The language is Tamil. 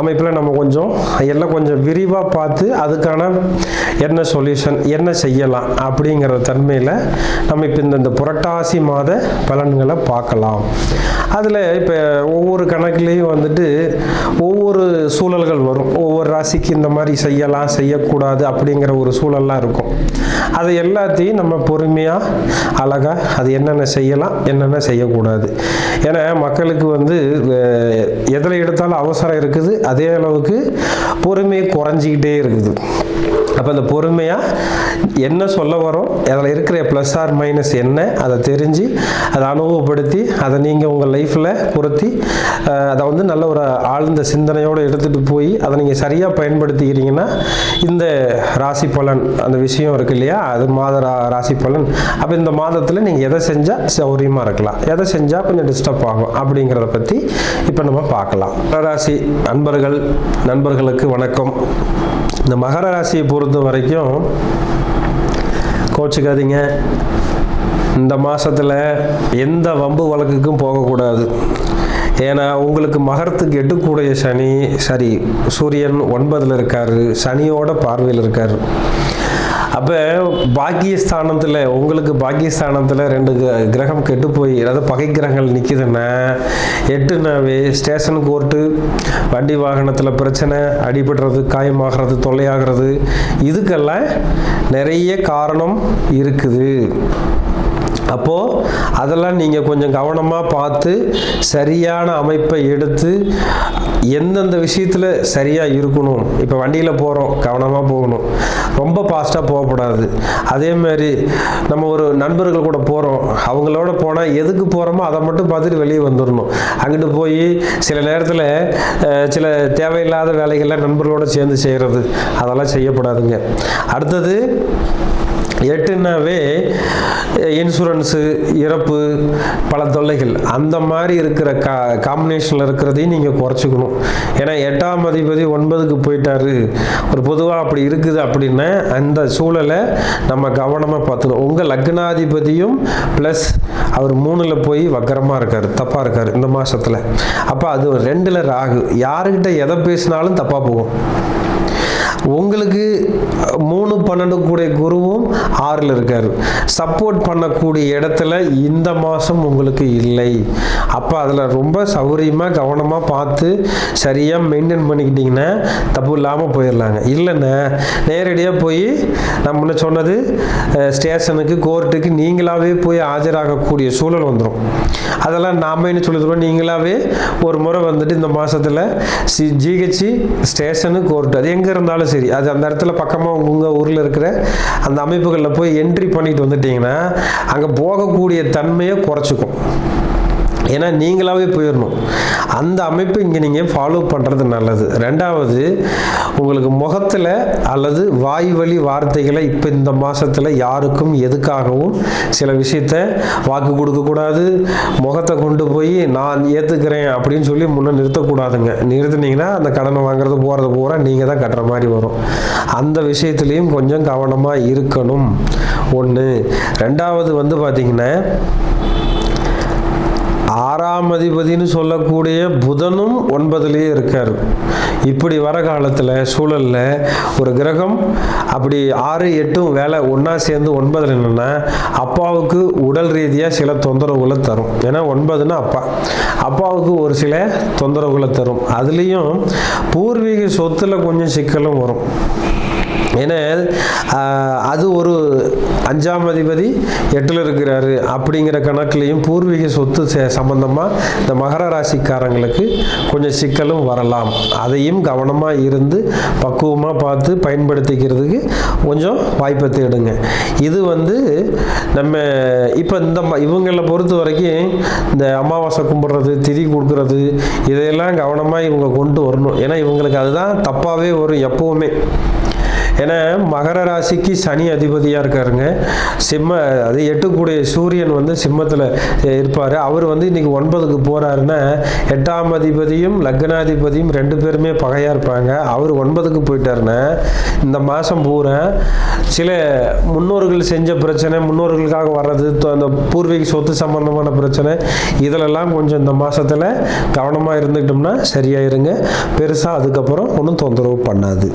அமைப்பில் நம்ம கொஞ்சம் எல்லாம் கொஞ்சம் விரிவாக பார்த்து அதுக்கான என்ன சொல்யூஷன் என்ன செய்யலாம் அப்படிங்கிற தன்மையில் நம்ம இப்போ இந்த இந்த புரட்டாசி மாத பலன்களை பார்க்கலாம். அதில் இப்போ ஒவ்வொரு கணக்குலேயும் வந்துட்டு ஒவ்வொரு சூழல்கள் வரும். ஒவ்வொரு ராசிக்கு இந்த மாதிரி செய்யலாம் செய்யக்கூடாது அப்படிங்கிற ஒரு சூழல்லாம் இருக்கும். அது எல்லாத்தையும் நம்ம பொறுமையாக அழகாக அது என்னென்ன செய்யலாம் என்னென்ன செய்யக்கூடாது. ஏன்னா மக்களுக்கு வந்து எதில் எடுத்தாலும் அவசரம் இருக்குது அதே அளவுக்கு பொறுமை குறைஞ்சிக்கிட்டே இருக்குது. அப்போ அந்த பொறுமையாக என்ன சொல்ல வரோம்? அதில் இருக்கிற ப்ளஸ் ஆர் மைனஸ் என்ன அதை தெரிஞ்சு அதை அனுபவப்படுத்தி அதை நீங்கள் உங்கள் லைஃப்பில் பொருத்தி அதை வந்து நல்ல ஒரு ஆழ்ந்த சிந்தனையோடு எடுத்துகிட்டு போய் அதை நீங்கள் சரியாக பயன்படுத்திக்கிறீங்கன்னா இந்த ராசி பலன் அந்த விஷயம் இருக்கு இல்லையா? அது மாத ரா- ராசி பலன். அப்போ இந்த மாதத்தில் நீங்கள் எதை செஞ்சால் சௌரியமாக இருக்கலாம். எதை செஞ்சால் கொஞ்சம் டிஸ்டர்ப் ஆகும். அப்படிங்கிறத பற்றி இப்போ நம்ம பார்க்கலாம். ராசி நண்பர்கள் நண்பர்களுக்கு வணக்கம். இந்த மகர ராசியை பொறுத்த வரைக்கும் கோச்சிக்காதீங்க. இந்த மாதத்தில் எந்த வம்பு வழக்குக்கும் போகக்கூடாது. ஏன்னா உங்களுக்கு மகரத்துக்கு எட்டுக்கூடிய சனி சரி சூரியன் ஒன்பதில் இருக்கார் சனியோட பார்வையில் இருக்கார். அப்போ பாக்கியஸ்தானத்தில் உங்களுக்கு பாக்கியஸ்தானத்தில் ரெண்டு கிரகம் கெட்டு போய் அதாவது பகை கிரகங்கள் நிற்கிதுன்னா எட்டுனாவே ஸ்டேஷன் கோர்ட்டு வண்டி வாகனத்தில் பிரச்சனை அடிபடுறது காயமாகிறது தொல்லையாகிறது இதுக்கெல்லாம் நிறைய காரணம் இருக்குது. அப்போது அதெல்லாம் நீங்கள் கொஞ்சம் கவனமாக பார்த்து சரியான அமைப்பை எடுத்து எந்தெந்த விஷயத்தில் சரியாக இருக்கணும்? இப்போ வண்டியில் போகிறோம் கவனமாக போகணும். ரொம்ப ஃபாஸ்ட்டாக போகக்கூடாது. அதே மாதிரி நம்ம ஒரு நண்பர்கள் கூட போகிறோம் அவங்களோட போனால் எதுக்கு போகிறோமோ அதை மட்டும் பார்த்துட்டு வெளியே வந்துடணும். அங்கிட்டு போய் சில நேரத்தில் சில தேவையில்லாத வேலைகள்லாம் நண்பர்களோடு சேர்ந்து செய்கிறது அதெல்லாம் செய்யக்கூடாதுங்க அடுத்தது எட்டுனாவே இன்சூரன்ஸு இறப்பு பல தொல்லைகள். அந்த மாதிரி இருக்கிற கா காம்பினேஷனில் இருக்கிறதையும் நீங்கள் குறைச்சிக்கணும். ஏன்னா எட்டாம் அதிபதி ஒன்பதுக்கு போயிட்டாரு. ஒரு பொதுவாக அப்படி இருக்குது அப்படின்னா அந்த சூழலை நம்ம கவனமாக பார்த்துக்கணும். உங்கள் லக்னாதிபதியும் ப்ளஸ் அவர் மூணில் போய் வக்கரமாக இருக்கார் தப்பாக இருக்கார் இந்த மாதத்தில் அப்போ அது ரெண்டில் ராகு. யாருக்கிட்ட எதை பேசினாலும் தப்பாக போகும். உங்களுக்கு மூணு பன்னெண்டு கூடிய குருவும் ஆறில் இருக்கார். சப்போர்ட் பண்ணக்கூடிய இடத்துல இந்த மாதம் உங்களுக்கு இல்லை. அப்போ அதில் ரொம்ப சௌகரியமாக கவனமாக பார்த்து சரியாக மெயின்டைன் பண்ணிக்கிட்டிங்கன்னா தப்பு இல்லாமல் போயிடலாங்க. இல்லைன்னா நேரடியாக போய் நான் முன்ன சொன்னது ஸ்டேஷனுக்கு கோர்ட்டுக்கு நீங்களாகவே போய் ஆஜராகக்கூடிய சூழல் வந்துடும் அதெல்லாம் நாம என்ன சொல்லிடுவோம் நீங்களாகவே ஒரு முறை வந்துட்டு இந்த மாதத்தில் சி ஜிஹெச்சி ஸ்டேஷனு கோர்ட்டு அது எங்கே இருந்தாலும் சரி. அது அந்த இடத்துல பக்கமாக உங்கள் ஊரில் இருக்கிற அந்த அமைப்பு அமைப்புகளில் போய் என்ட்ரி பண்ணிட்டு வந்துட்டீங்கன்னா அங்கே போகக்கூடிய தன்மையை குறைச்சிக்கும். ஏன்னா நீங்களாகவே போயிடணும் அந்த அமைப்பை இங்கே நீங்கள் ஃபாலோ பண்ணுறது நல்லது. ரெண்டாவது உங்களுக்கு முகத்தில் அல்லது வாய் வழி வார்த்தைகளை இப்போ இந்த மாதத்தில் யாருக்கும் எதுக்காகவும் சில விஷயத்த வாக்கு கொடுக்கக்கூடாது முகத்தை கொண்டு போய் நான் ஏற்றுக்கிறேன் அப்படின்னு சொல்லி முன்னே நிறுத்தக்கூடாதுங்க. நிறுத்துனீங்கன்னா அந்த கடனை வாங்குறது போகிறது பூரா நீங்கள் தான் கட்டுற மாதிரி வரும். அந்த விஷயத்துலேயும் கொஞ்சம் கவனமாக இருக்கணும். ஒன்று ரெண்டாவது வந்து பார்த்திங்கன்னா ஆறாம் அதிபதினு சொல்லக்கூடிய புதனும் ஒன்பதுலேயே இருக்கார். இப்படி வர காலத்தில் சூழலில் ஒரு கிரகம் அப்படி ஆறு எட்டும் வேலை ஒன்றா சேர்ந்து ஒன்பதில் என்னென்னா அப்பாவுக்கு உடல் ரீதியாக சில தொந்தரவுகளை தரும். ஏன்னா ஒன்பதுன்னா அப்பா. அப்பாவுக்கு ஒரு சில தொந்தரவுகளை தரும். அதுலேயும் பூர்வீக சொத்தில் கொஞ்சம் சிக்கலும் வரும். ஏன்னா அது ஒரு அஞ்சாம் அதிபதி எட்டில் இருக்கிறாரு. அப்படிங்கிற கணக்குலையும் பூர்வீக சொத்து சே- இந்த மகர ராசிக்காரங்களுக்கு கொஞ்சம் சிக்கலும் வரலாம். அதையும் கவனமாக இருந்து பக்குவமாக பார்த்து பயன்படுத்திக்கிறதுக்கு கொஞ்சம் வாய்ப்பை தேடுங்க. இது வந்து நம்ம இப்போ இந்த ம- இவங்களை பொறுத்த வரைக்கும் இந்த அமாவாசை கும்பிட்றது திதி கொடுக்கறது இதையெல்லாம் கவனமாக இவங்க கொண்டு வரணும். ஏன்னா இவங்களுக்கு அதுதான் தப்பாகவே வரும் எப்போவுமே. ஏன்னா மகர ராசிக்கு சனி அதிபதியாக இருக்காருங்க. சிம்ம அது எட்டுக்கூடிய சூரியன் வந்து சிம்மத்தில் இருப்பார். அவர் வந்து இன்றைக்கி ஒன்பதுக்கு போகிறாருன்னா எட்டாம் அதிபதியும் லக்னாதிபதியும் ரெண்டு பேருமே பகையாக இருப்பாங்க. அவர் ஒன்பதுக்கு போயிட்டாருன்னா இந்த மாதம் பூரா சில முன்னோர்கள் செஞ்ச பிரச்சனை முன்னோர்களுக்காக வர்றது அந்த பூர்வீக சொத்து சம்பந்தமான பிரச்சனை இதிலெல்லாம் கொஞ்சம் இந்த மாதத்தில் கவனமாக இருந்துக்கிட்டோம்னா சரியாயிருங்க. பெருசாக அதுக்கப்புறம் ஒன்றும் தொந்தரவு பண்ணாது.